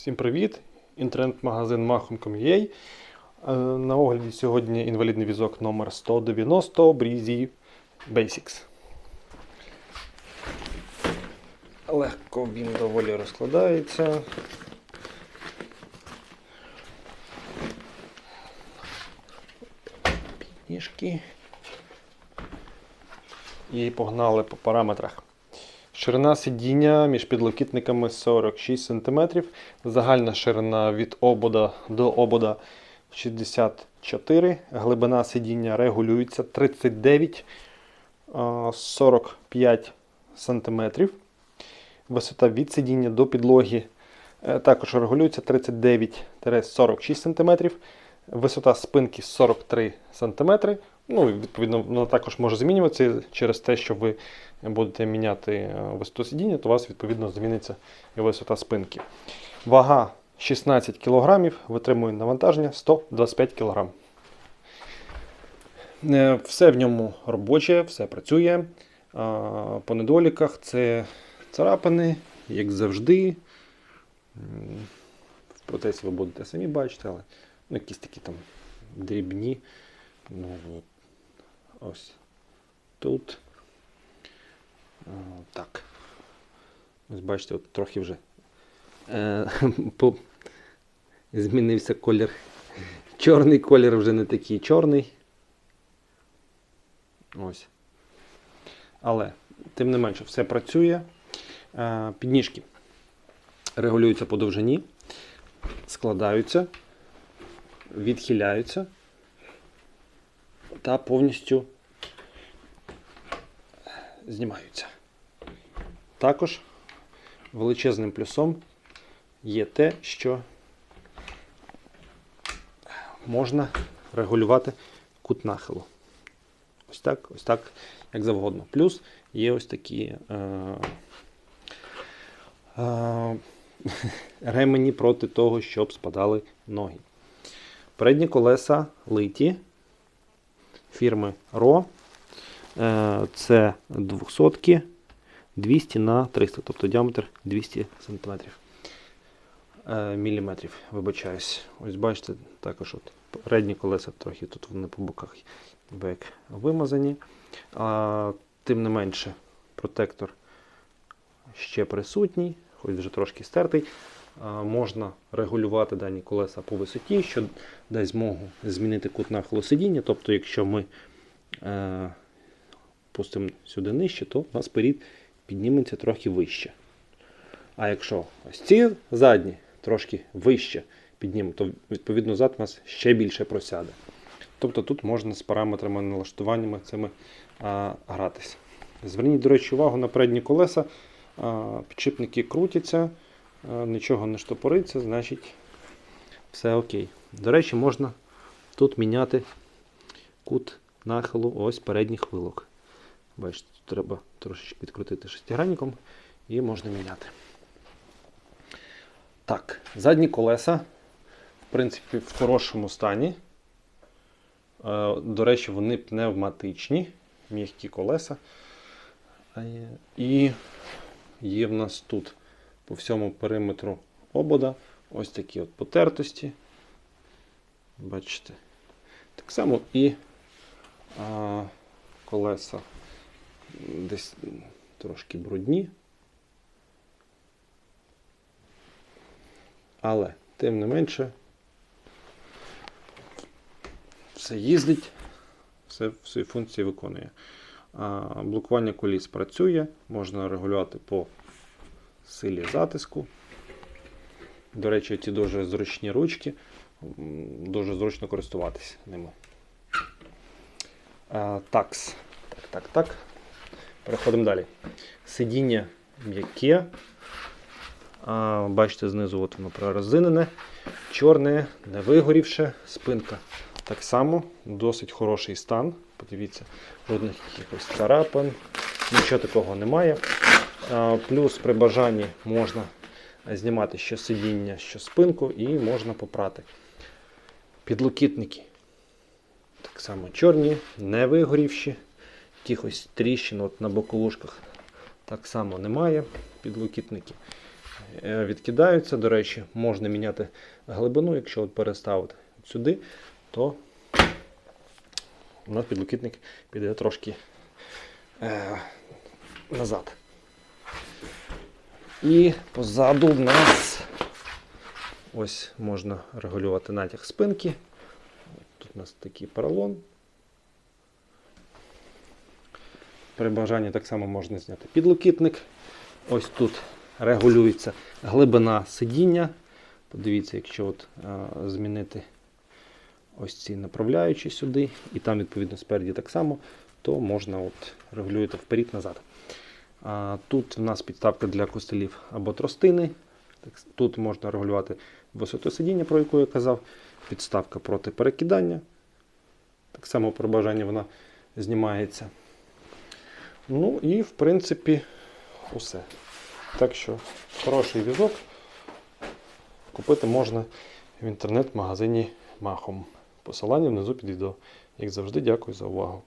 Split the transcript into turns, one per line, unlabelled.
Всім привіт! Інтернет-магазин Mahom.com.ua. Е, На огляді сьогодні інвалідний візок номер 190 Breezy Basics. Легко він доволі розкладається. Підніжки. І погнали по параметрах. Ширина сидіння між підлокітниками 46 см. Загальна ширина від обода до обода 64 Глибина сидіння регулюється 39-45 см. Висота від сидіння до підлоги е, також регулюється 39-46 см. Висота спинки 43 см. Ну, відповідно, вона також може змінюватися через те, що ви будете міняти е, висоту сидіння, то у вас відповідно зміниться і висота спинки. Вага 16 кг, витримує навантаження 125 кг. Е, Все в ньому робоче, все працює. По недоліках це царапини, як завжди. В процесі ви будете самі бачити, але ну, якісь такі там дрібні. Ну. Ось тут. Так. Ось бачите, от трохи вже е, по, змінився колір. Чорний колір вже не такий чорний. Ось. Але, тим не менше, все працює. Е, підніжки регулюються по довжині, складаються, відхиляються та повністю знімаються. Також величезним плюсом є те, що можна регулювати кут нахилу. Ось так, ось так, як завгодно. Плюс є ось такі е, е, ремені проти того, щоб спадали ноги. Передні колеса литі фірми RO. Е, Це 200 200 на 300, тобто діаметр 200 см. Міліметрів, вибачаюсь. Ось бачите, також от передні колеса трохи тут вони по боках як вимазані. А, Тим не менше, протектор ще присутній, хоч вже трошки стертий. Можна регулювати дані колеса по висоті, що дасть змогу змінити кут нахилу сидіння. Тобто, якщо ми е, пустимо сюди нижче, то у нас перед підніметься трохи вище. А якщо ось ці задні трошки вище піднімемо, то відповідно зад у нас ще більше просяде. Тобто тут можна з параметрами налаштуваннями цими а, гратися. Зверніть, до речі, увагу на передні колеса. А, підшипники крутяться, нічого не штопориться, значить все окей. До речі, можна тут міняти кут нахилу ось передніх вилок. Бачите, тут треба трошечки підкрутити шестигранником і можна міняти. Так, задні колеса, в принципі, в хорошому стані. До речі, вони пневматичні, м'які колеса. І є в нас тут по всьому периметру обода ось такі от потертості. Бачите. Так само і а, колеса десь трошки брудні. Але, тим не менше, все їздить, все всі функції виконує. А, блокування коліс працює, можна регулювати по силі затиску. До речі, ці дуже зручні ручки, дуже зручно користуватися ними. Такс. Так, так, так. Переходимо далі. Сидіння м'яке. Бачите, знизу от воно прорезинене, чорне, не вигорівше, спинка так само, досить хороший стан. Подивіться, жодних якихось царапин, нічого такого немає. Плюс при бажанні можна знімати що сидіння, що спинку, і можна попрати. Підлокітники. Так само чорні, не вигорівші. Якихось тріщин от на боковушках так само немає. Підлокітники е, відкидаються. До речі, можна міняти глибину, якщо от переставити сюди, то у нас підлокітник піде трошки е, назад. І позаду в нас ось можна регулювати натяг спинки. Тут у нас такий поролон. При бажанні так само можна зняти підлокітник. Ось тут регулюється глибина сидіння. Подивіться, якщо от, а, змінити ось ці направляючі сюди, і там, відповідно, спереді так само, то можна от регулювати вперед-назад. Тут в нас підставка для костелів або тростини. Тут можна регулювати висоту сидіння, про яку я казав, підставка проти перекидання. Так само при бажанні вона знімається. Ну і в принципі усе. Так що хороший візок купити можна в інтернет-магазині Махом. Посилання внизу під відео. Як завжди, дякую за увагу.